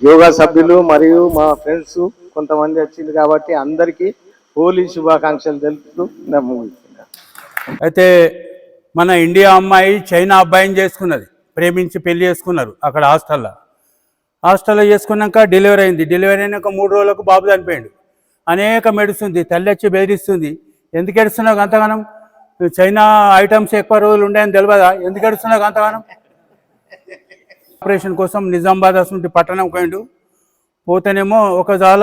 యోగా సభ్యులు మరియు మా ఫ్రెండ్స్ కొంతమంది వచ్చింది కాబట్టి అందరికీ హోలీ శుభాకాంక్షలు తెలుపుతూ అయితే మన ఇండియా అమ్మాయి చైనా అబ్బాయిని చేసుకున్నది. ప్రేమించి పెళ్ళి చేసుకున్నారు అక్కడ హాస్టల్లో. హాస్టల్లో చేసుకున్నాక డెలివరీ అయింది. డెలివరీ అయినాక మూడు రోజులకు బాబు చనిపోయాడు. అనేక మెడుస్తుంది తల్లి వచ్చి బెదిరిస్తుంది. ఎందుకు ఎడుస్తున్నావు అంతగానం చైనా ఐటమ్స్ ఎక్కువ రోజులు ఉన్నాయని తెలియదా ఎందుకు ఎడుస్తున్నావు అంతగానం ఆపరేషన్ కోసం నిజామాబాద్ అసలు పట్టణం పోయిండు. పోతేనేమో ఒక జాల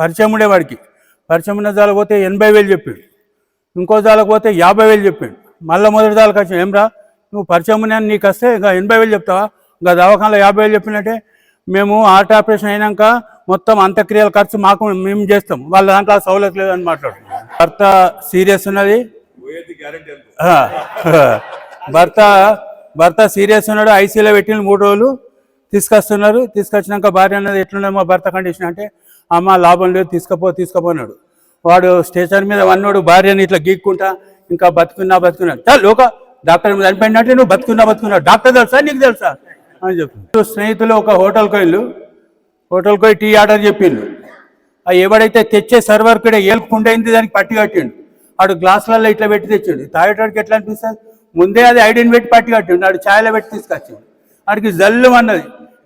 పరిచయం ఉండేవాడికి పరిచయం ఉన్న జాల పోతే ఎనభై వేలు చెప్పిండు. ఇంకో జాలకు పోతే యాభై వేలు చెప్పిండు. మళ్ళీ మొదటి జాలకు వచ్చి ఏమ్రా నువ్వు పరిచయం ఉన్నాయని నీకు వస్తే ఇంకా ఎనభై వేలు చెప్తావా? ఇంకా దవాఖానలో యాభై వేలు చెప్పినట్టే మేము హార్ట్ ఆపరేషన్ అయినాక మొత్తం అంత్యక్రియల ఖర్చు మాకు మేము చేస్తాం. వాళ్ళ దాంట్లో సౌలత్ లేదని మాట్లాడుతున్నాం భర్త సీరియస్ ఉన్నది. భర్త భర్త సీరియస్ ఉన్నాడు ఐసీలో పెట్టిన మూడు రోజులు. తీసుకొస్తున్నారు. తీసుకొచ్చినాక భార్య అన్నది ఎట్లున్నది మా భర్త కండిషన్ అంటే అమ్మ లాభం లేదు తీసుకపో తీసుకుపోన్నాడు వాడు స్టేషన్ మీద వన్నాడు భార్యని ఇట్లా గీక్కుంటా ఇంకా బతుకున్నా బతుకున్నాడు చల్ లోక డాక్టర్ మీద చనిపోయినట్టే నువ్వు బతుకున్నా బతుకున్నావు. డాక్టర్ తెలుసా? నీకు తెలుసా? అని చెప్పి. స్నేహితులు ఒక హోటల్కి వెళ్ళు హోటల్కి పోయి టీ ఆర్డర్ చెప్పిండు ఆ ఎవడైతే తెచ్చే సర్వర్ కూడా ఏలుకుండైంది దానికి పట్టి కట్టిండు. ఆడు గ్లాసులలో ఇట్లా పెట్టి తెచ్చిండు. తాగేటాడికి ఎట్లా అనిపిస్తుంది? ముందే అది ఐడిని పెట్టి పట్టి నాడు ఛాయలో పెట్టి తీసుకొచ్చిండు. వాడికి జల్లు అన్నది.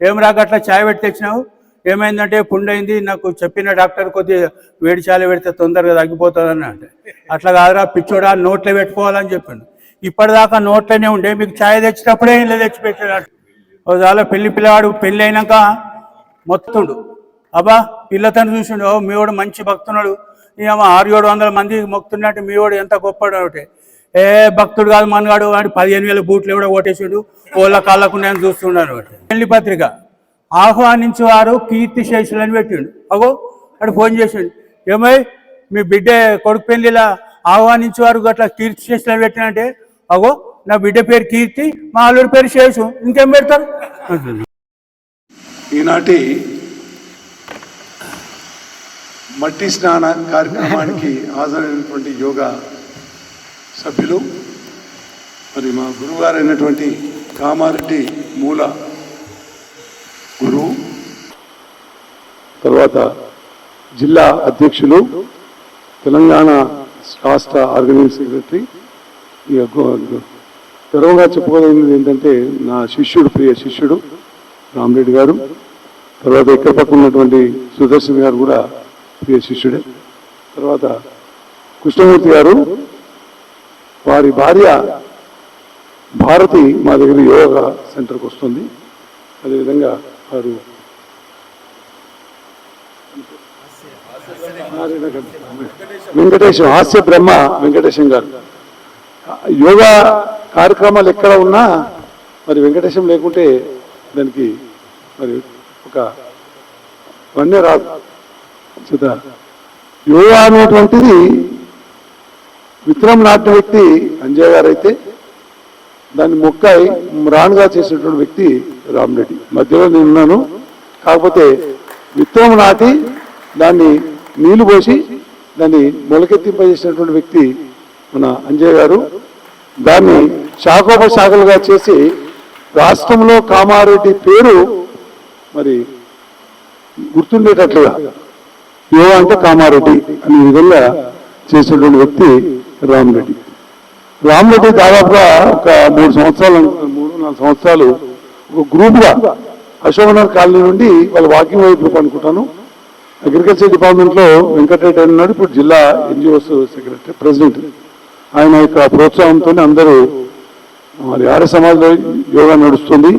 ఏం రాక అట్లా ఛాయ్ పెట్టి తెచ్చినావు? ఏమైందంటే పుండైంది నాకు చెప్పిన డాక్టర్ కొద్దిగా వేడి ఛాయలో పెడితే తొందరగా తగ్గిపోతుందని అంటే. అట్లా కాదురా పిచ్చోడా నోట్లో పెట్టుకోవాలని చెప్పిండు. ఇప్పటిదాకా నోట్లోనే ఉండే మీకు ఛాయ్ తెచ్చినప్పుడే ఇల్లు తెచ్చిపెట్టాడు ఒకవేళ పెళ్ళి పిల్లవాడు పెళ్ళి అయినాక మొత్తండు. అబ్బా పిల్లతను చూసిండు ఓ మీవాడు మంచి భక్తున్నాడు. ఏమో ఆరు ఏడు వందల మంది మొత్తున్నట్టు మీ వాడు ఎంత గొప్పడు ఒకటి. ఏ భక్తుడు కాదు మనగాడు వాడు పదిహేను వేల బూట్లు కూడా ఓటేసాడు కోళ్ళ కాళ్ళకు నేను చూస్తున్నాను పెళ్ళి పత్రిక. ఆహ్వానించి వారు కీర్తి శేషులని పెట్టిండు. అగో వాడు ఫోన్ చేసిండు. ఏమై మీ బిడ్డ కొడుకు పెళ్ళిలా ఆహ్వానించేవారు అట్లా కీర్తి శేషులని పెట్టినంటే అగో నా బిడ్డ పేరు కీర్తి మా అల్లుడి పేరు శేషు. ఇంకేం పెడతారు? ఈనాటి మట్టి స్నాన కార్యక్రమానికి హాజరైనటువంటి యోగా సభ్యులు. మరి మా గురువుగారు అయినటువంటి కామారెడ్డి మూల గురువు. తర్వాత జిల్లా అధ్యక్షులు తెలంగాణ రాష్ట్ర ఆర్గనైజింగ్ సెక్రటరీ. గర్వంగా చెప్పుకోదగినది ఏంటంటే నా శిష్యుడు ప్రియ శిష్యుడు రామరెడ్డి గారు. తర్వాత ఇక్కడ పక్కన ఉన్నటువంటి సుదర్శన్ గారు కూడా ప్రియ శిష్యుడే. తర్వాత కృష్ణమూర్తి గారు వారి భార్య భారతి మా దగ్గర యోగా సెంటర్కి వస్తుంది. అదేవిధంగా వారు వెంకటేశం హాస్య బ్రహ్మ వెంకటేశం గారు. యోగా కార్యక్రమాలు ఎక్కడ ఉన్నా మరి వెంకటేశం లేకుంటే దానికి మరి ఒక వన్య రాదు. యోగా అనేటువంటిది విత్తనం నాటిన వ్యక్తి అంజయ్ గారు అయితే దాన్ని మొక్కాయి రానుగా చేసినటువంటి వ్యక్తి రామరెడ్డి. మధ్యలో నేను ఉన్నాను. కాకపోతే విత్తనం నాటి దాన్ని నీళ్ళు పోసి దాన్ని మొలకెత్తింపజేసినటువంటి వ్యక్తి మన అంజయ్ గారు. దాన్ని శాఖోపశాఖలుగా చేసి రాష్ట్రంలో కామారెడ్డి పేరు మరి గుర్తుండేటట్లుగా యువ అంటే కామారెడ్డి అనే విధంగా చేసినటువంటి వ్యక్తి రామ్రెడ్డి. రామ్రెడ్డి దాదాపుగా ఒక మూడు సంవత్సరాలు మూడు నాలుగు సంవత్సరాలు ఒక గ్రూప్గా అశోకనగర్ కాలనీ నుండి వాళ్ళ వాకింగ్ వైపు గ్రూప్ అనుకుంటాను అగ్రికల్చర్ డిపార్ట్మెంట్లో వెంకటరెడ్డి అన్నాడు ఇప్పుడు జిల్లా ఎన్జిఓస్ సెక్రటరీ ప్రెసిడెంట్. ఆయన యొక్క ప్రోత్సాహంతో అందరూ మరి ఆర్య సమాజంలో యోగా నడుస్తుంది.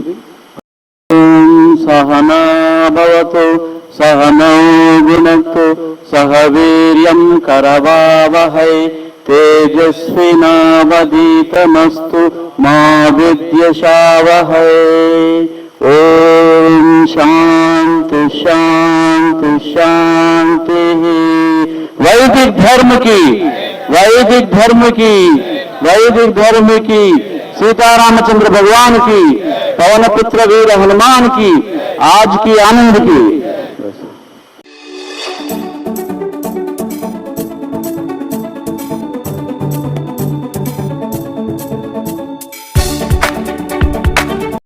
సహనాభవతో సహనౌ గుణతో సహ కరవావహై करवावहै तेजस्विनावदीतमस्तु मा विद्यशावहै। ॐ शान्ति शान्ति, शान्तिः। वैदिक धर्म की, वैदिक धर्म की, वैदिक धर्म की, सीतारामचंद्र भगवान की पवन पुत्र वीर हनुमान की, आज की आनंद की।